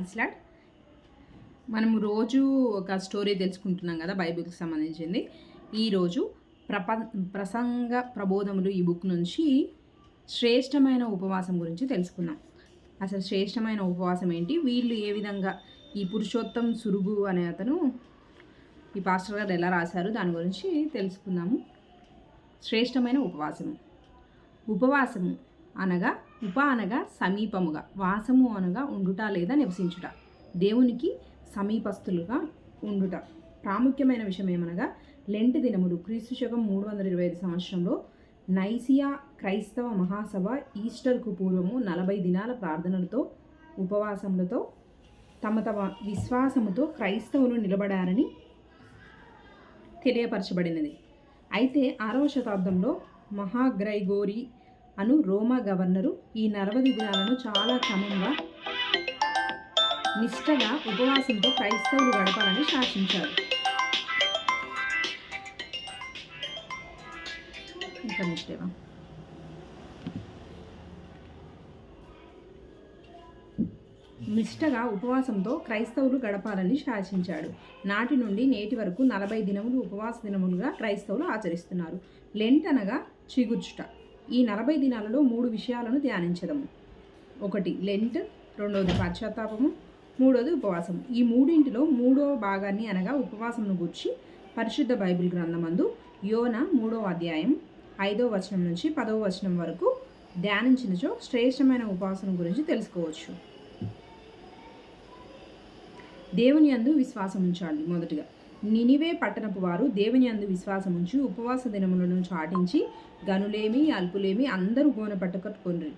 Iceland. మనం రోజు ఒక స్టోరీ తెలుసుకుంటున్నాం కదా బైబిల్కి సంబంధించింది. ఈరోజు ప్రప ప్రసంగ ప్రబోధములు ఈ బుక్ నుంచి శ్రేష్టమైన ఉపవాసం గురించి తెలుసుకుందాం. అసలు శ్రేష్టమైన ఉపవాసం ఏంటి? వీళ్ళు ఏ విధంగా ఈ పురుషోత్తం సురుగు అనే అతను ఈ పాస్టర్ గారు ఎలా రాశారు? దాని గురించి తెలుసుకుందాము. శ్రేష్టమైన ఉపవాసము. ఉపవాసము అనగా ఉప అనగా సమీపముగా వాసము అనగా ఉండుట లేదా నివసించుట. దేవునికి సమీపస్తులుగా ఉండుట. ప్రాముఖ్యమైన విషయం ఏమనగా లెంట్ దినములు క్రీస్తు శకం మూడు వందల ఇరవై ఐదు సంవత్సరంలో నైసియా క్రైస్తవ మహాసభ ఈస్టర్కు పూర్వము నలభై దినాల ప్రార్థనలతో ఉపవాసములతో తమ తమ విశ్వాసముతో క్రైస్తవులు నిలబడారని తెలియపరచబడినది. అయితే ఆరవ శతాబ్దంలో మహాగ్రైగోరి అను రోమా గవర్నరు ఈ నలభై దినాలను చాలా క్రమంగా నిష్టగా ఉపవాసంతో క్రైస్తవులు గడపాలని శాసించారు. ఇంకా నిష్టేవా నిష్టగా ఉపవాసంతో క్రైస్తవులు గడపాలని శాసించాడు. నాటి నుండి నేటి వరకు నలభై దినములు ఉపవాస దినములుగా క్రైస్తవులు ఆచరిస్తున్నారు. లెంట్ అనగా చిగుర్చుట. ఈ నలభై దినాలలో మూడు విషయాలను ధ్యానించదము. ఒకటి లెంట్ రెండవది పశ్చాత్తాపము. మూడవది ఉపవాసం. ఈ మూడింటిలో మూడవ భాగాన్ని అనగా ఉపవాసమును గుర్చి పరిశుద్ధ బైబిల్ గ్రంథమందు యోన మూడవ అధ్యాయం ఐదవ వచనం నుంచి పదవ వచనం వరకు ధ్యానించినచో శ్రేష్టమైన ఉపవాసం గురించి తెలుసుకోవచ్చు. దేవుని అందు విశ్వాసం ఉంచాలి మొదటిగా. నినివే పట్టణపు వారు దేవుని అందు విశ్వాసం ఉంచి ఉపవాస దినములను చాటించి గనులేమి అల్పులేమి అందరూ గోనె పట్టుకొట్టుకొండ్రి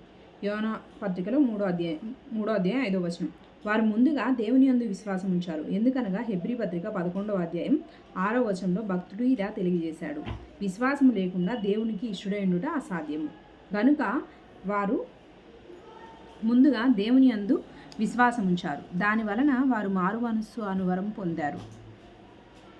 యోన పత్రికలో మూడో అధ్యాయం మూడో అధ్యాయం ఐదో వచనం. వారు ముందుగా దేవుని అందు విశ్వాసం ఉంచారు ఎందుకనగా హెబ్రి పత్రిక పదకొండవ అధ్యాయం ఆరో వచనంలో భక్తుడు ఇలా తెలియజేశాడు. విశ్వాసం లేకుండా దేవునికి ఇష్టడైండుట అసాధ్యము. కనుక వారు ముందుగా దేవుని అందు విశ్వాసం ఉంచారు దాని వలన వారు మారు మనస్సు అనువరం పొందారు.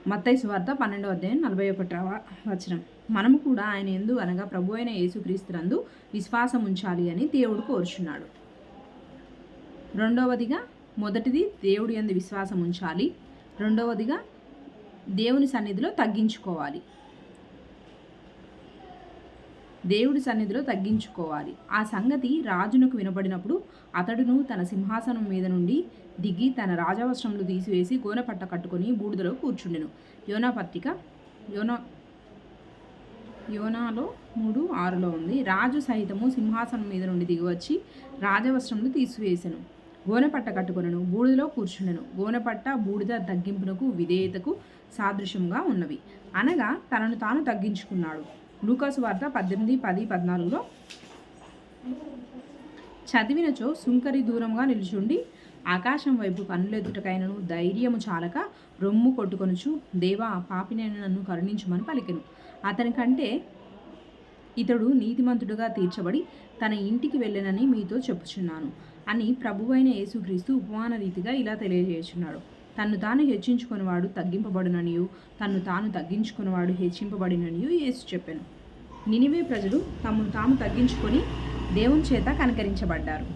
మత్తయి సువార్త పన్నెండవ అధ్యాయం నలభై ఒకటవ వచనం. మనము కూడా ఆయన ఎందు అనగా ప్రభు అయిన యేసుక్రీస్తునందు విశ్వాసం ఉంచాలి అని దేవుడు కోరుచున్నాడు. రెండవదిగా మొదటిది దేవుడి ఎందు విశ్వాసం ఉంచాలి రెండవదిగా దేవుని సన్నిధిలో తగ్గించుకోవాలి. దేవుడి సన్నిధిలో తగ్గించుకోవాలి. ఆ సంగతి రాజునకు వినబడినప్పుడు అతడును తన సింహాసనం మీద నుండి దిగి తన రాజవస్త్రములు తీసివేసి గోనపట్ట కట్టుకొని బూడిదలో కూర్చుండెను. యోనా పత్రిక యోనా యోనాలో మూడు ఆరులో ఉంది. రాజు సహితము సింహాసనం మీద నుండి దిగివచ్చి రాజవస్త్రములు తీసివేసెను. గోనెపట్ట కట్టుకొనను బూడిదలో కూర్చుండెను. గోనపట్ట బూడిద తగ్గింపునకు విధేయతకు సాదృశ్యంగా ఉన్నవి. అనగా తనను తాను తగ్గించుకున్నాడు. లూకాసు వార్త పద్దెనిమిది పది పద్నాలుగులో. చదివినచో సుంకరి దూరంగా నిలుచుండి ఆకాశం వైపు కన్నులెదుటకైనను ధైర్యము చాలక రొమ్ము కొట్టుకొనుచు దేవా పాపినైన నన్ను కరుణించుమని పలికెను. అతని కంటే ఇతడు నీతిమంతుడుగా తీర్చబడి తన ఇంటికి వెళ్ళనని మీతో చెప్పుచున్నాను అని ప్రభువైన యేసుక్రీస్తు ఉపమాన రీతిగా ఇలా తెలియజేస్తున్నాడు తన్ను తాను హెచ్చించుకునివాడు తగ్గింపబడుననియు తన్ను తాను తగ్గించుకునివాడు హెచ్చింపబడిననియు యేసు చెప్పాను. నినివే ప్రజలు తమను తాము తగ్గించుకొని దేవుని చేత కనకరించబడ్డారు.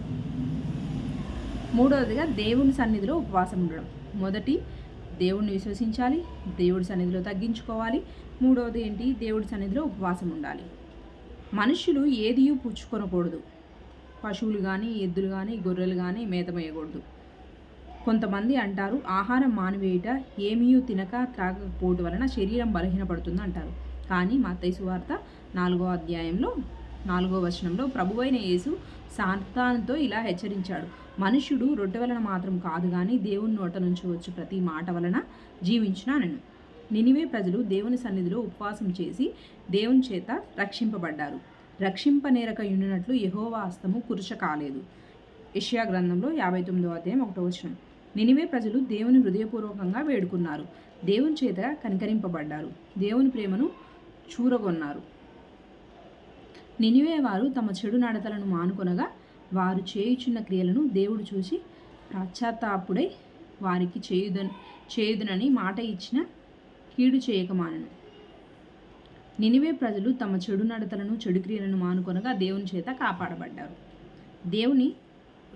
మూడవదిగా దేవుని సన్నిధిలో ఉపవాసం ఉండడం. మొదటి దేవుణ్ణి విశ్వసించాలి దేవుడి సన్నిధిలో తగ్గించుకోవాలి. మూడవది ఏంటి? దేవుడి సన్నిధిలో ఉపవాసం ఉండాలి. మనుషులు ఏదియూ పుచ్చుకొనకూడదు పశువులు కానీ ఎద్దులు కానీ గొర్రెలు కానీ మేతమేయకూడదు. కొంతమంది అంటారు ఆహారం మానివేయుట ఏమీ తినక త్రాగకపోవటం వలన శరీరం బలహీనపడుతుంది అంటారు. కానీ మత్తయి సువార్త నాలుగో అధ్యాయంలో నాలుగో వచనంలో ప్రభువైన యేసు సాతానుతో ఇలా హెచ్చరించాడు. మనుషుడు రొట్టె వలన మాత్రం కాదు కానీ దేవుని నోట నుంచి వచ్చి ప్రతి మాట వలన జీవించినానను నినివే ప్రజలు దేవుని సన్నిధిలో ఉపవాసం చేసి దేవుని చేత రక్షింపబడ్డారు. రక్షింపనేరక యుండినట్లు యహోవా హస్తము కురుచ కాలేదు. ఇషియా గ్రంథంలో యాభై తొమ్మిదో అధ్యాయం ఒకటో వచనం. నినివే ప్రజలు దేవుని హృదయపూర్వకంగా వేడుకున్నారు. దేవుని చేత కనికరింపబడ్డారు. దేవుని ప్రేమను చూరగొన్నారు. నినివే వారు తమ చెడు నడతలను మానుకొనగా వారు చేయుచున్న క్రియలను దేవుడు చూసి పశ్చాత్తాపుడై వారికి చేయుదని చేయుదునని మాట ఇచ్చిన కీడు చేయకమానను. నినివే ప్రజలు తమ చెడు నడతలను చెడు క్రియలను మానుకొనగా దేవుని చేత కాపాడబడ్డారు. దేవుని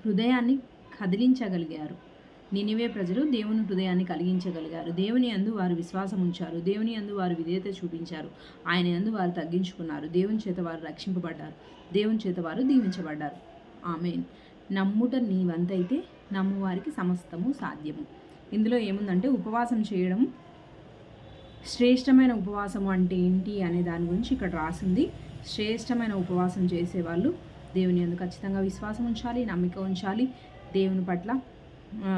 హృదయాన్ని కదిలించగలిగారు. నినివే ప్రజలు దేవుని హృదయాన్ని కలిగించగలిగారు. దేవుని అందు వారు విశ్వాసం ఉంచారు. దేవుని అందు వారు విధేయత చూపించారు. ఆయన అందు వారు తగ్గించుకున్నారు. దేవుని చేత వారు రక్షింపబడ్డారు. దేవుని చేత వారు దీవించబడ్డారు. ఆమెన్. నమ్ముట నీ వంతైతే నమ్మువారికి సమస్తము సాధ్యము. ఇందులో ఏముందంటే ఉపవాసం చేయడం శ్రేష్టమైన ఉపవాసం అంటే ఏంటి అనే దాని గురించి ఇక్కడ రాసింది. శ్రేష్టమైన ఉపవాసం చేసేవాళ్ళు దేవుని అందు ఖచ్చితంగా విశ్వాసం ఉంచాలి నమ్మిక ఉంచాలి దేవుని పట్ల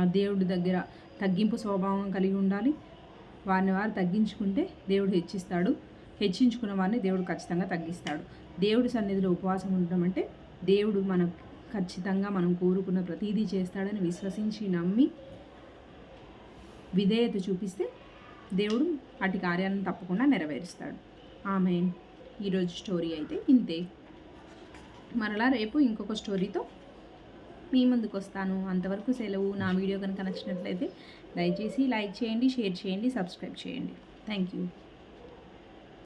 దేవుడి దగ్గర తగ్గింపు స్వభావం కలిగి ఉండాలి. వారిని వారు తగ్గించుకుంటే దేవుడు హెచ్చిస్తాడు. హెచ్చించుకున్న వారిని దేవుడు ఖచ్చితంగా తగ్గిస్తాడు. దేవుడి సన్నిధిలో ఉపవాసం ఉండడం అంటే దేవుడు మనకు ఖచ్చితంగా మనం కోరుకున్న ప్రతీదీ చేస్తాడని విశ్వసించి నమ్మి విధేయత చూపిస్తే దేవుడు అటు కార్యాలను తప్పకుండా నెరవేరుస్తాడు. ఆమె ఈరోజు స్టోరీ అయితే ఇంతే. మరలా రేపు ఇంకొక స్టోరీతో మీ ముందుకు వస్తాను. అంతవరకు సెలవు. నా వీడియో కనుక నచ్చినట్లయితే దయచేసి లైక్ చేయండి షేర్ చేయండి సబ్స్క్రైబ్ చేయండి. Thank you.